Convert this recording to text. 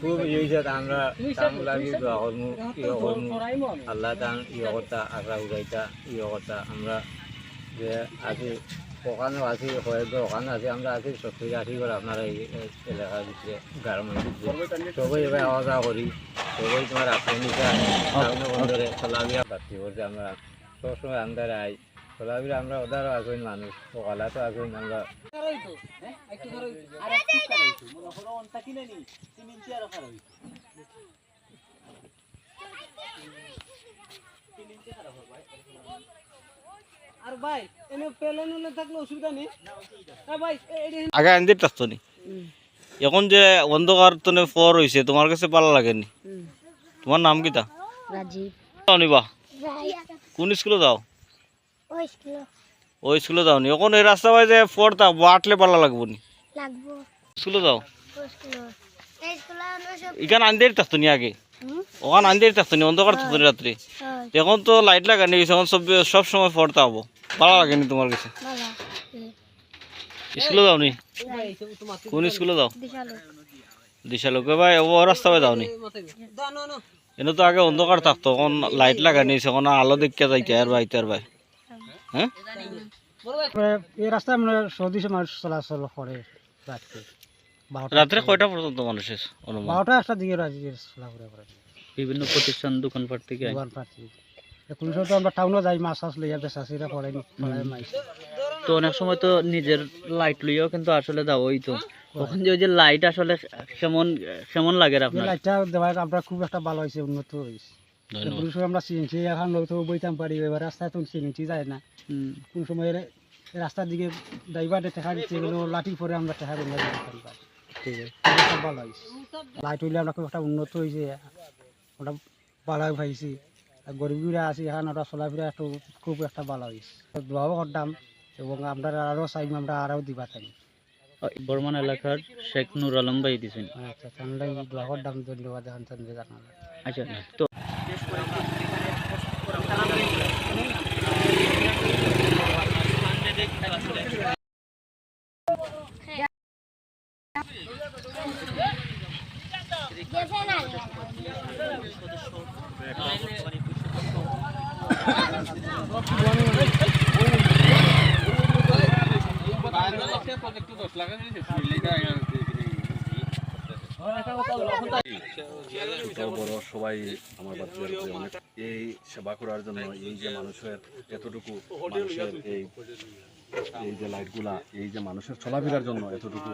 খুব ইয়ে আমরা তান আল্লাহ তান ইয়ে করতা আশা উড়াইতা ইয়ে করতা আমরা যে আছি ওখানে আছি কয়েকবার ওখানে আছি, আমরা আছি সত্তর আশি করে আপনারা এই এলাকার ভিতরে গার্মেন্ট সবাই এবার আওয়া যাওয়া করি, সবাই তোমার রাস্তায় নিচে পাচ্ছি বলছে আমরা। সবসময় আন্দারে আই খোলাবিরা আমরা ওদারও আছেন মানুষ সকালে তো আছেন আমরা ভাই এনে পেলেন হলে থাকলে অসুবিধা নেই হ্যাঁ ভাই এ- আগে আনতে নি এখন যে অন্ধকার তনে ফর হয়েছে তোমার কাছে ভালো লাগেনি। তোমার নাম কি তা? নিবা। কোন স্কুলে যাও? ওই স্কুলে। যাও নি এখন এই রাস্তা পাই যে ফর থাকব আটলে ভালো লাগবো নি। স্কুলে যাও। ওই স্কুল। এই স্কুল আমরা সব এখানে আনতে থাকতো নি আগে। ওখানে আনতে থাকতো নি অন্ধকার থাকতো নি রাত্রে। এখন তো লাইট লাগানি এখন সব সব সময় ফর থাকব ভালো লাগেনি তোমার কাছে? স্কুলে যাও নি কোন স্কুলে যাও? বিশাল দিশা লোকে ভাই ও রাস্তা পাই যাও নি এনে তো আগে অন্ধকার থাকতো এখন লাইট লাগানি গেছে এখন আলো দেখিয়া যাইতে আর ভাই তার ভাই। হ্যাঁ? এই রাস্তায় মানে সৌদিশে মানুষ চলাচল করে রাত্রে। রাত্রে কয়টা পর্যন্ত মানুষের অনুমান? বারোটা একটা দিকে বিভিন্ন প্রতিষ্ঠান দোকানপাট থেকে দোকান পাচ্ছি কোনো সময় তো আমরা টাউনও যাই মাছ টাছ লইয়া বেচা সেটা পড়াই পড়াই মাইস। তো অনেক সময় তো নিজের লাইট লইয়াও কিন্তু আসলে ওই তো। তখন যে ওই যে লাইট আসলে কেমন কেমন লাগে আপনার? লাইটটা দেওয়ার আমরা খুব একটা ভালো হয়েছে উন্নত হয়েছে কোনো সময় আমরা সিএনসি এখন নয়তো বইতাম পারি এবার রাস্তায় তো সিএনসি যায় না। কোন সময় রাস্তার দিকে ড্রাইভারে টেকা দিচ্ছে এগুলো লাঠি পরে আমরা টেকা দিতে ঠিক আছে। ভালো হয়েছে লাইট হইলে আমরা খুব একটা উন্নত হয়েছে ওটা ভালো পাইছি। গরিবরা আছি এখন ওটা চলাফেরা একটু খুব একটা ভালো হয়েছে দোয়াও করতাম এবং আমরা আরও চাইম আমরা আরও দিবা চাই। বর্মান এলাকার শেখ নুর আলম ভাই দিছেন। আচ্ছা তাহলে দোয়া করতাম ধন্যবাদ এখন চন্দ্র জানালে আচ্ছা তো গেছে না ছোট সবাই আমার বাচ্চাদের এই সেবা করার জন্য এই যে মানুষের এতটুকু এই এই যে লাইটগুলা এই যে মানুষের চলাফেরার জন্য এতটুকু